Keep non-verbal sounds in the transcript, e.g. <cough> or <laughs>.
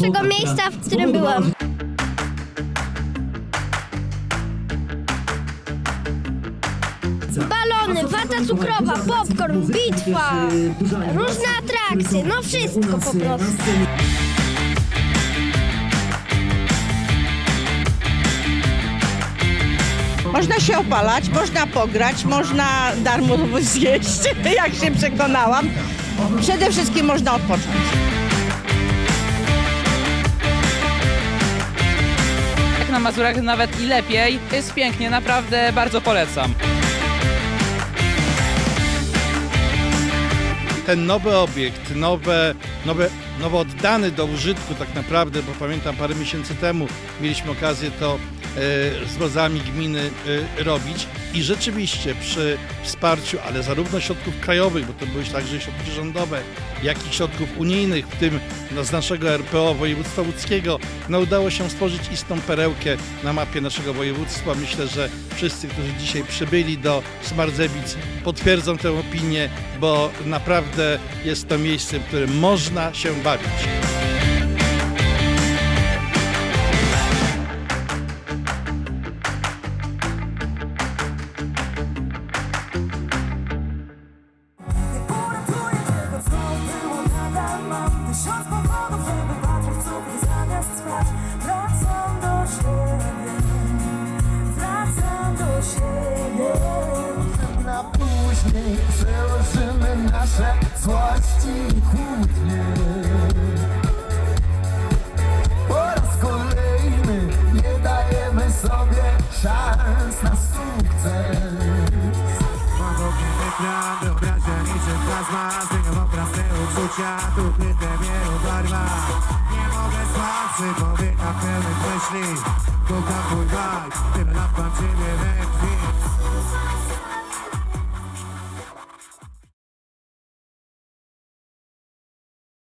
najlepszego miejsca, w którym byłam. Balony, wata cukrowa, popcorn, bitwa, różne atrakcje, no wszystko po prostu. Można się opalać, można pograć, można darmowo <laughs> zjeść, jak się przekonałam. Przede wszystkim można odpocząć. Na Mazurach nawet i lepiej. Jest pięknie, naprawdę bardzo polecam. ten nowy obiekt, nowe, nowe, nowo oddany do użytku tak naprawdę, bo pamiętam parę miesięcy temu mieliśmy okazję to z władzami gminy e, robić i rzeczywiście przy wsparciu, ale zarówno środków krajowych, bo to były także środki rządowe, jak i środków unijnych, w tym no, z naszego RPO województwa łódzkiego, no, udało się stworzyć istną perełkę na mapie naszego województwa. Myślę, że wszyscy, którzy dzisiaj przybyli do Smardzewic potwierdzą tę opinię, bo naprawdę jest to miejsce, w którym można się bawić. Tysiąc powodów, żeby patrzeć sobie zamiast spać. Wracam do siebie. Wracam do siebie. Na później przełożymy nasze złości i kłótnie. Po raz kolejny nie dajemy sobie szans na uczucia, tu kryte w wielu barwach Nie mogę spać, człowieka pełnych myśli. Kocham twój vibe, tyle lat mam ciebie